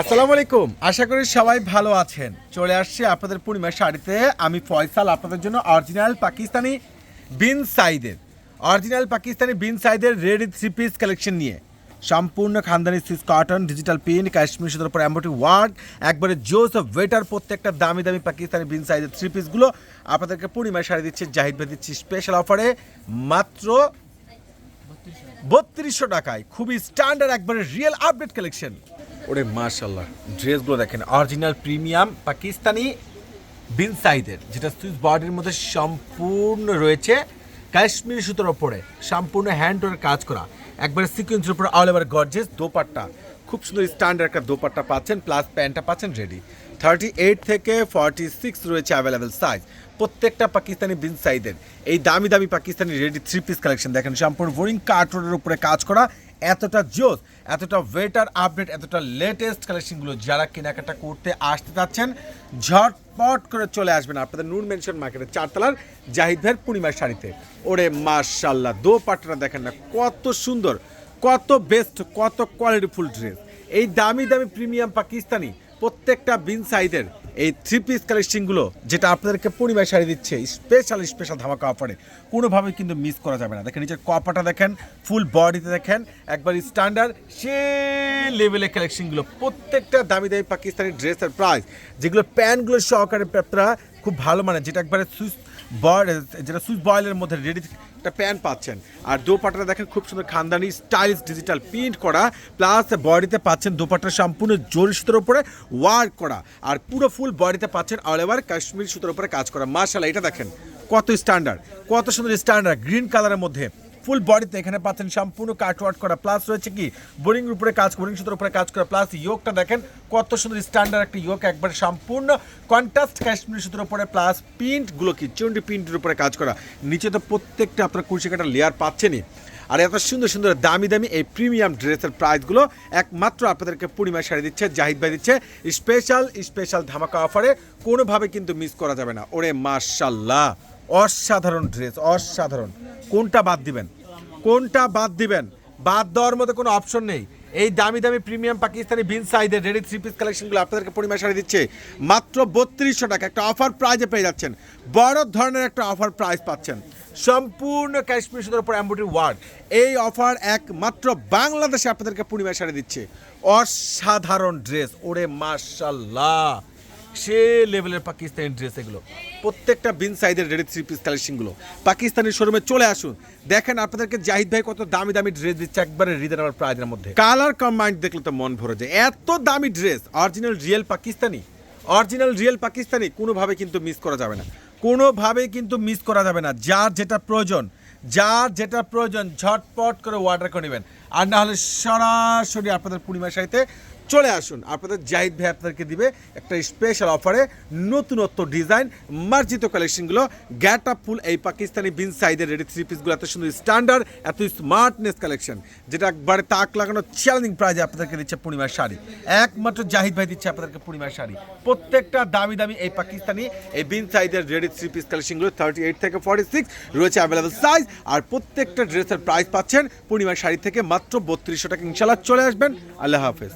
আসসালামু আলাইকুম। আশা করি সবাই ভালো আছেন। চলে আসছে আপনাদের পূর্ণিমা শাড়িতে। আমি ফয়সাল, আপনাদের জন্য অরিজিনাল পাকিস্তানি বিন সাইদের। অরিজিনাল পাকিস্তানি বিন সাইদের রেডি থ্রি পিস কালেকশন নিয়ে। সম্পূর্ণ খানদানি Swiss cotton, digital pin Kashmir সুতোর উপর এম্বটি ওয়ার্ক, একবারে জোস অফ ওয়েটার, প্রত্যেকটা দামি দামি পাকিস্তানি বিন সাইজের থ্রি পিসগুলো আপনাদেরকে পূর্ণিমায় শাড়ি দিচ্ছে জাহিদ ভাই দিচ্ছি স্পেশাল অফারে মাত্র বত্রিশশো টাকায়। খুবই স্ট্যান্ডার্ড একবারে রিয়েল আপডেট কালেকশন ওরে মার্শাল্লাহ ড্রেসগুলো দেখেন, অরিজিনাল প্রিমিয়াম পাকিস্তানি বিন সাইদের, যেটা সুইস বডির মধ্যে সম্পূর্ণ রয়েছে, কাশ্মীরি সুতোর ওপরে সম্পূর্ণ হ্যান্ড ওয়ার্ক কাজ করা। একবারে সিকুয়েন্সের উপরে অল ওভার গর্জেস দোপাট্টা, খুব সুন্দর স্ট্যান্ডার্ড একটা দোপাট্টা পাচ্ছেন প্লাস প্যান্টটা পাচ্ছেন রেডি থার্টি এইট থেকে ফর্টি সিক্স রয়েছে অ্যাভেলেবেল সাইজ প্রত্যেকটা পাকিস্তানি বিন সাইদের। এই দামি দামি Pakistani ready three piece collection দেখেন, সম্পূর্ণ বোরিং কার্টুনের উপরে কাজ করা এতটা জোস এতটা ওয়েটার আপডেট এতটা লেটেস্ট কালেকশনগুলো যারা কেনাকাটা করতে আসতে চাচ্ছেন, ঝটপট করে চলে আসবেন আপনাদের নূর মেনশন মার্কেটের চারতলার জাহিদ ভাইয়ের পূর্ণিমার শাড়িতে। ওরে মার্শাল্লাহ দো পাটটা দেখেন না, কত সুন্দর, কত বেস্ট কত কোয়ালিটিফুল ড্রেস এই দামি দামি প্রিমিয়াম পাকিস্তানি, প্রত্যেকটা বিন সাইদের এই থ্রি পিস কালেকশনগুলো যেটা আপনাদেরকে পরিবার শাড়ি দিচ্ছে স্পেশাল স্পেশাল ধামাকা অফারে কোনোভাবে কিন্তু মিস করা যাবে না। দেখেন নিচের কপাটা দেখেন ফুল বডিতে দেখেন, একবার স্ট্যান্ডার্ড সে লেভেলের কালেকশনগুলো প্রত্যেকটা দামি দামি পাকিস্তানি ড্রেসের প্রাইস যেগুলো প্যান্টগুলো সহকারে আপনারা খুব ভালো মানে যেটা একবারে বয় যেটা সুইচ বয়েলের মধ্যে রেডি একটা প্যান পাচ্ছেন। আর দোপাট্টা দেখেন খুব সুন্দর খানদানি স্টাইলিশ ডিজিটাল প্রিন্ট করা প্লাস বডিতে পাচ্ছেন দোপাট্টা সম্পূর্ণ জরি সুতোর উপরে ওয়ার্ক করা। আর পুরো ফুল বডিতে পাচ্ছেন অল ওভার কাশ্মীর সুতোর উপরে কাজ করা। মার্শাল এটা দেখেন, কত স্ট্যান্ডার্ড কত সুন্দর স্ট্যান্ডার্ড গ্রিন কালারের মধ্যে। ফুল বডিতে এখানে পাচ্ছেন সম্পূর্ণ কাটওয়ার্ট করা। প্লাস রয়েছে কি? বোরিং উপরে কাজ বোরিং সুতোর উপরে কাজ করা। প্লাস ইয়োগটা দেখেন, কত সুন্দর স্ট্যান্ডার্ড একটা ইয়োগ, একবারে সম্পূর্ণ কন্ট্রাস্ট কাশ্মীর সুতোর উপরে প্লাস প্রিন্টগুলো কি? চন্ডি প্রিন্টের উপরে কাজ করা। নিচে তো প্রত্যেকটা আপনার কুড়ি কাটা লেয়ার পাচ্ছেনই। আর এত সুন্দর সুন্দর দামি দামি এই প্রিমিয়াম ড্রেসের প্রাইসগুলো একমাত্র আপনাদেরকে পূর্ণিমা শাড়ি দিচ্ছে, জাহিদ ভাই দিচ্ছে। স্পেশাল স্পেশাল ধামাকা অফারে কোনোভাবে কিন্তু মিস করা যাবে না। ওরে মার্শাল্লাহ অসাধারণ ড্রেস অসাধারণ। কোনটা বাদ দিবেন? কোনটা বাদ দিবেন? বাদ দেওয়ার মতো কোনো অপশন নেই। এই দামি দামি প্রিমিয়াম পাকিস্তানি বিন সাইজের রেডি থ্রি পিস কালেকশনগুলো আপনাদেরকে পরিমাণ শাড়ি দিচ্ছে। মাত্র বত্রিশশো টাকা একটা অফার প্রাইজে পেয়ে যাচ্ছেন। বড় ধরনের একটা অফার প্রাইজ পাচ্ছেন। সম্পূর্ণ কাশ্মীর সুতোর উপর অ্যাম্বুটি ওয়ার্ড এই অফার একমাত্র বাংলাদেশে আপনাদেরকে পূর্ণিমা শাড়ি দিচ্ছে। অসাধারণ ড্রেস ওরে মার্শাল্লাহ সে লেভেলের পাকিস্তানি ড্রেস এগুলো। প্রত্যেকটা বিন সাইজের রেডি থ্রি পিস কালেকশনগুলো পাকিস্তানি শোরুমে চলে আসুন। দেখেন আপনাদেরকে জাহিদ ভাই কত দামি দামি ড্রেস দিচ্ছে একবারে রিজনেবল প্রাইজের মধ্যে। কালার কম্বাইন্ড দেখলে তো মন ভরে যায়। এত দামি dress original real Pakistani. Original real Pakistani, কোনোভাবে কিন্তু মিস করা যাবে না। কোনোভাবেই কিন্তু মিস করা যাবে না। যার যেটা প্রয়োজন, যার যেটা প্রয়োজন, ঝটপট করে অর্ডার করে নেবেন। আর না হলে সরাসরি আপনাদের পূর্ণিমা শাড়িতে চলে আসুন। আপনাদের জাহিদ ভাই আপনাদেরকে দিবে একটা স্পেশাল অফারে নতুনত্ব ডিজাইন মার্জিত কালেকশনগুলো গ্যাট আপ ফুল এই পাকিস্তানি বিন সাইজের রেডি থ্রি পিসগুলো এত সুন্দর স্ট্যান্ডার্ড এত স্মার্টনেস কালেকশন যেটা একবারে তাক লাগানো চ্যালেঞ্জিং প্রাইজে আপনাদেরকে দিচ্ছে পূর্ণিমার শাড়ি। একমাত্র জাহিদ ভাই দিচ্ছে আপনাদেরকে পূর্ণিমার শাড়ি। প্রত্যেকটা দামি দামি এই পাকিস্তানি এই বিন সাইজের রেডি থ্রি পিস কালেকশনগুলো থার্টি এইট থেকে ফর্টি সিক্স রয়েছে অ্যাভেলেবল সাইজ আর প্রত্যেকটা ড্রেসের প্রাইস পাচ্ছেন পূর্ণিমার শাড়ি থেকে মাত্র বত্রিশশো টাকা। ইনশাল্লাহ চলে আসবেন। আল্লাহ হাফেজ।